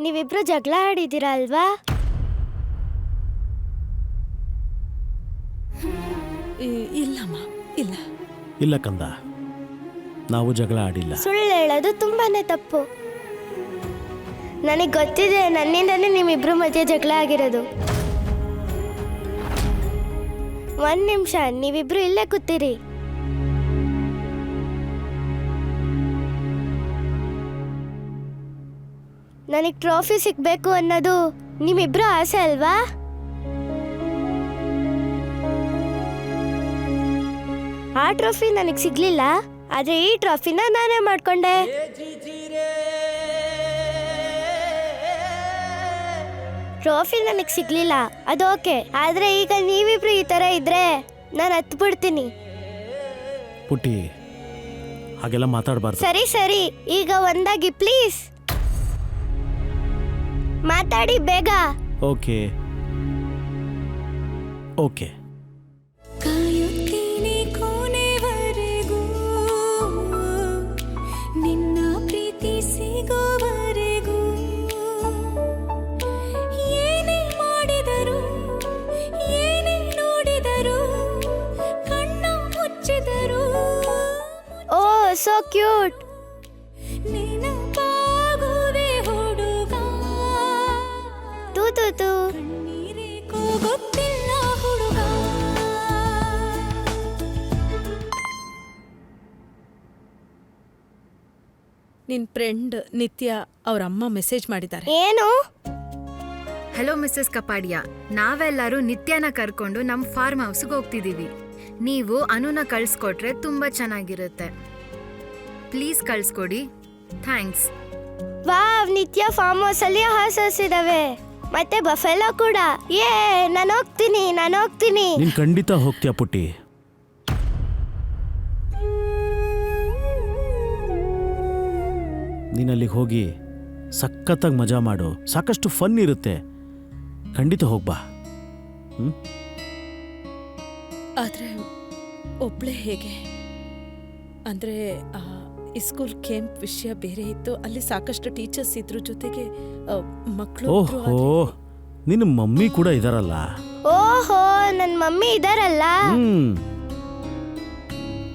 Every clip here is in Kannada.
ನೀವಿಬ್ರು ಜಗಳ ಆಡಿದ್ದೀರಾ ಅಲ್ವಾ? ಇಲ್ಲಮ್ಮ ಇಲ್ಲ. ಇಲ್ಲ ಕಂದ. ನಾವು ಜಗಳ ಆಡಿಲ್ಲ. ಸುಳ್ಳು ಹೇಳೋದು ತುಂಬಾನೇ ತಪ್ಪು. ನನಗೆ ಗೊತ್ತಿದೆ ನನ್ನಿಂದನೇ ನಿಮ್ಮಿಬ್ರು ಮಧ್ಯೆ ಜಗಳ ಆಗಿರೋದು. ಒಂದ್ ನಿಮಿಷ ನೀವಿಬ್ರು ಇಲ್ಲೇ ಕೂತೀರಿ. ನನಗೆ ಟ್ರೋಫಿ ಸಿಗಬೇಕು ಅನ್ನೋದು ನಿಮ್ಮಿಬ್ರು ಆಸೆ ಅಲ್ವಾ? ಆ ಟ್ರೋಫಿ ನನಗೆ ಸಿಗ್ಲಿಲ್ಲ ಆದರೆ ಈ ಟ್ರೋಫಿನ ನಾನೇ ಮಾಡ್ಕೊಂಡೆ. ಟ್ರೋಫಿ ನನಗೆ ಸಿಗ್ಲಿಲ್ಲ ಅದು ಓಕೆ ಆದರೆ ಈಗ ನೀವಿಬ್ರು ಈ ತರ ಇದ್ರೆ ನಾನು ಹತ್ ಬಿಡ್ತೀನಿ ಪುಟ್ಟಿ ಹಾಗೆಲ್ಲ ಮಾತಾಡಬಾರ್ದು. ಸರಿ ಸರಿ ಈಗ ಒಂದಾಗಿ ಪ್ಲೀಸ್ ಮಾತಾಡಿ ಬೇಗ. ಓಕೆ. ಓಕೆ. ಕಾಯುತ್ತೀನಿ ಕೊನೆವರೆಗೂ ನಿನ್ನ ಪ್ರೀತಿ ಸಿಗೋವರೆಗೂ ಏನೇ ಮಾಡಿದರೂ ಏನೇ ನೋಡಿದರೂ ಕಣ್ಣ ಮುಚ್ಚಿದರೂ. ಓ ಸೋ ಕ್ಯೂಟ್ ಹುಡುಗ ನಿನ್ ಫ್ರೆಂಡ್ ನಿತ್ಯ ಅವ್ರ ಅಮ್ಮ ಮೆಸೇಜ್ ಮಾಡಿದ್ದಾರೆ. ಏನು? Hello Mrs Kapadia. ನಾವೆಲ್ಲರೂ ನಿತ್ಯನ ಕರ್ಕೊಂಡು ನಮ್ಮ ಫಾರ್ಮ್ ಹೌಸ್ಗೆ ಹೋಗ್ತಿದ್ದೀವಿ ನೀವು ಅನುನ ಕಳಿಸ್ಕೊಟ್ರೆ ತುಂಬ ಚೆನ್ನಾಗಿರುತ್ತೆ. ಪ್ಲೀಸ್ ಕಳಿಸ್ಕೊಡಿ. Thanks wow Nitya farm house ಅಲ್ಲಿ ಹಾರ್ಸ್ ಹೌಸ್ ಇದಾವೆ ಮತ್ತೆ ಬಫೆಲೋ ಕೂಡ. ಏ ನಾನು ಹೋಗ್ತೀನಿ ನಾನು ಹೋಗ್ತೀನಿ. ನೀನು ಖಂಡಿತ ಹೋಗ್ತೀಯ ಪುಟ್ಟಿ. ನೀನು ಅಲ್ಲಿಗೆ ಹೋಗಿ ಸಖತ್ತಾಗಿ ಮಜಾ ಮಾಡು. ಸಾಕಷ್ಟು ಫನ್ ಇರುತ್ತೆ. ಖಂಡಿತ ಹೋಗ್ಬಾ ಹ್ಮ್? ಆದರೆ ಒಬ್ಳೆ ಹೇಗೆ? ಅಂದ್ರೆ ಆ, ಇಸ್ಕೂಲ್ ಕ್ಯಾಂಪ್ ವಿಷಯ ಬೇರೆ ಇತ್ತು. ಅಲ್ಲಿ ಸಾಕಷ್ಟು ಟೀಚರ್ಸ್ ಇದ್ರು ಜೊತೆಗೆ ಮಕ್ಕಳು ಓಹೋ ನಿನ್ನ ಮಮ್ಮಿ ಕೂಡ ಇದಾರಲ್ಲ? ಓಹೋ ನನ್ನ ಮಮ್ಮಿ ಇದಾರಲ್ಲ? ಹ್ಮ್.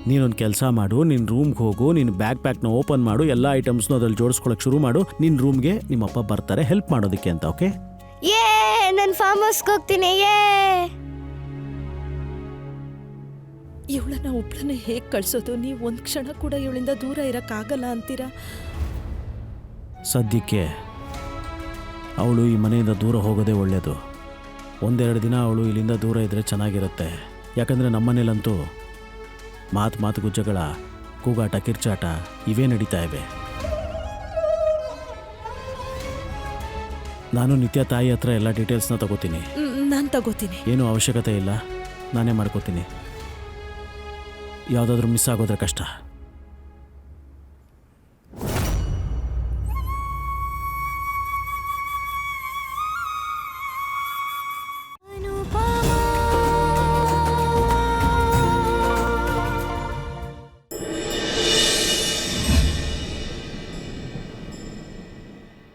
ನೀನೊಂದು ಕೆಲಸ ಮಾಡು ನಿನ್ನ ರೂಮ್ಗೆ ಹೋಗು ನಿನ್ನ ಬ್ಯಾಗ್ ಪ್ಯಾಕ್ನ ಓಪನ್ ಮಾಡು ಎಲ್ಲ ಐಟಮ್ಸ್ನು ಅದ್ರಲ್ಲಿ ಜೋಡಿಸ್ಕೊಳಕ್ಕೆ ಶುರು ಮಾಡು. ನಿನ್ನ ರೂಮ್ಗೆ ನಿಮ್ಮಪ್ಪ ಬರ್ತಾರೆ ಹೆಲ್ಪ್ ಮಾಡೋದಕ್ಕೆ ಅಂತ ಓಕೆ ಏ ನಾನು ಫಾರ್ಮ್ ಹೌಸ್ಗೆ ಹೋಗ್ತೀನಿ ಏ ಇವಳನ್ನ ಒಬ್ಳನ್ನ ಹೇಗೆ ಕಳ್ಸೋದು? ನೀವು ಒಂದು ಕ್ಷಣ ಕೂಡ ಇವಳಿಂದ ದೂರ ಇರೋಕ್ಕಾಗಲ್ಲ ಅಂತೀರಾ? ಸದ್ಯಕ್ಕೆ ಅವಳು ಈ ಮನೆಯಿಂದ ದೂರ ಹೋಗೋದೇ ಒಳ್ಳೆಯದು ಒಂದೆರಡು ದಿನ ಅವಳು ಇಲ್ಲಿಂದ ದೂರ ಇದ್ದರೆ ಚೆನ್ನಾಗಿರುತ್ತೆ. ಯಾಕಂದರೆ ನಮ್ಮನೇಲಂತೂ ಮಾತು ಮಾತು ಗುಜ್ಜಗಳ ಕೂಗಾಟ ಕಿರ್ಚಾಟ ಇವೇ ನಡೀತಾ ಇವೆ. ನಾನು ನಿತ್ಯ ತಾಯಿ ಹತ್ರ ಎಲ್ಲ ಡೀಟೇಲ್ಸ್ನ ತಗೋತೀನಿ. ನಾನು ತಗೋತೀನಿ. ಏನೂ ಅವಶ್ಯಕತೆ ಇಲ್ಲ. ನಾನೇ ಮಾಡ್ಕೋತೀನಿ. ಯಾವುದಾದ್ರೂ ಮಿಸ್ ಆಗೋದ್ರೆ ಕಷ್ಟ.